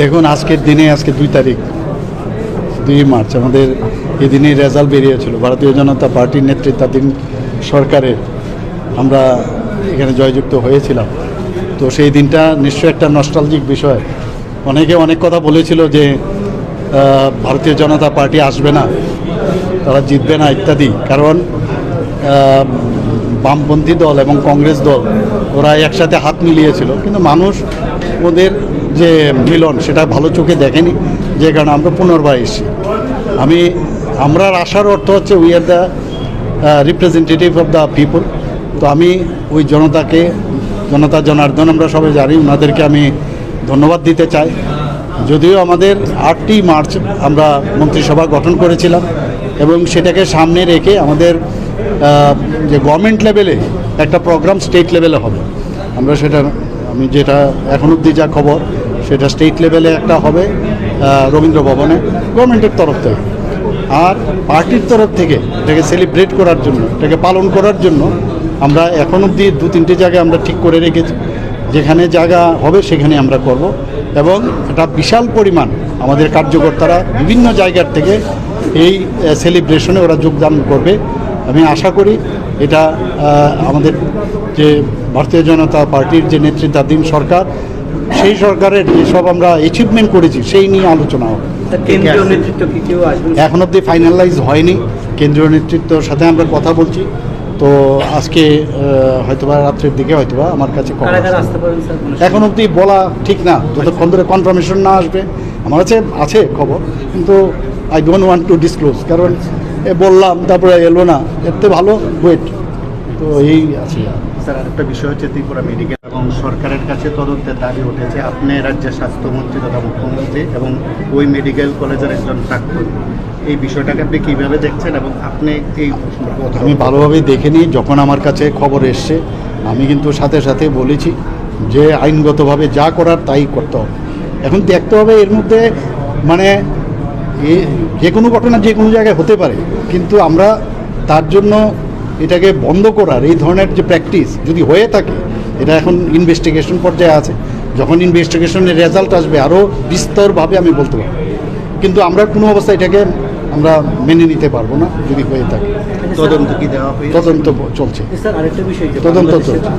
দেখুন, আজকের দিনে, আজকে দুই তারিখ, দুই মার্চ, আমাদের এই দিনে রেজাল্ট বেরিয়েছিল। ভারতীয় জনতা পার্টির নেতৃত্বাধীন সরকারের আমরা এখানে জয়যুক্ত হয়েছিলাম। তো সেই দিনটা নিশ্চয়ই একটা নস্টালজিক বিষয়। অনেকে অনেক কথা বলেছিল যে ভারতীয় জনতা পার্টি আসবে না, তারা জিতবে না ইত্যাদি। কারণ বামপন্থী দল এবং কংগ্রেস দল, ওরা একসাথে হাত মিলিয়েছিল। কিন্তু মানুষ ওদের যে মিলন, সেটা ভালো চোখে দেখেনি, যে কারণে আমরা পুনর্বার এসেছি। আমি আমরা আসার অর্থ হচ্ছে we are the representative of the people তো আমি ওই জনতাকে, জনতা জনার্দন আমরা সবাই জানি ওনাদেরকে আমি ধন্যবাদ দিতে চাই। যদিও আমাদের আটটি মার্চ আমরা মন্ত্রিসভা গঠন করেছিলাম এবং সেটাকে সামনে রেখে আমাদের যে গভর্নমেন্ট লেভেলে একটা প্রোগ্রাম স্টেট লেভেলে হবে। আমরা সেটা, আমি যেটা এখন অবধি যা খবর সেটা স্টেট লেভেলে একটা হবে রবীন্দ্র ভবনে গভর্নমেন্টের তরফ থেকে। আর পার্টির তরফ থেকে এটাকে সেলিব্রেট করার জন্য, এটাকে পালন করার জন্য আমরা এখন অবধি দু তিনটে জায়গায় আমরা ঠিক করে রেখেছি। যেখানে জায়গা হবে সেখানে আমরা করব এবং এটা বিশাল পরিমাণ আমাদের কার্যকর্তারা বিভিন্ন জায়গার থেকে এই সেলিব্রেশনে ওরা যোগদান করবে। আমি আশা করি এটা আমাদের যে ভারতীয় জনতা পার্টির যে নেতৃত্বাধীন সরকার সেই সরকারের যেসব আমরা অ্যাচিভমেন্ট করেছি সেই নিয়ে আলোচনা হবে। এখন অবধি ফাইনালাইজ হয়নি। কেন্দ্রীয় নেতৃত্বর সাথে আমরা কথা বলছি। তো আজকে হয়তোবা রাত্রের দিকে হয়তোবা আমার কাছে এখন অবধি বলা ঠিক না। যতক্ষণ ধরে কনফার্মেশন না আসবে আমার কাছে আছে খবর কিন্তু I don't want to disclose কারণ এ বললাম তারপরে এলো না। এর থেকে ভালো ওয়েট তো এই আছে স্যার, আরেকটা বিষয় হচ্ছে ত্রিপুরা মেডিকেল এবং সরকারের কাছে তদন্তের দাবি উঠেছে, আপনি রাজ্যের স্বাস্থ্যমন্ত্রী তথা মুখ্যমন্ত্রী এবং ওই মেডিকেল কলেজের একজন প্রাক্তন। এই বিষয়টাকে আপনি কীভাবে দেখছেন এবং আপনি এই আমি ভালোভাবে দেখে নিই যখন আমার কাছে খবর এসছে, আমি কিন্তু সাথে সাথে বলেছি যে আইনগতভাবে যা করার তাই করতে হবে। এখন দেখতে হবে এর মধ্যে মানে যে কোনো ঘটনা যে কোনো জায়গায় হতে পারে, কিন্তু আমরা তার জন্য এটাকে বন্ধ করার এই ধরনের যে প্র্যাকটিস যদি হয়ে থাকে এটা এখন ইনভেস্টিগেশন পর্যায়ে আছে। যখন ইনভেস্টিগেশনের রেজাল্ট আসবে আরও বিস্তরভাবে আমি বলতে পারব। কিন্তু আমরা কোনো অবস্থায় এটাকে আমরা মেনে নিতে পারব না যদি হয়ে থাকে। তদন্ত কি দেওয়া হয়েছে? তদন্ত চলছে। স্যার আরেকটা বিষয় যে তদন্ত চলছে।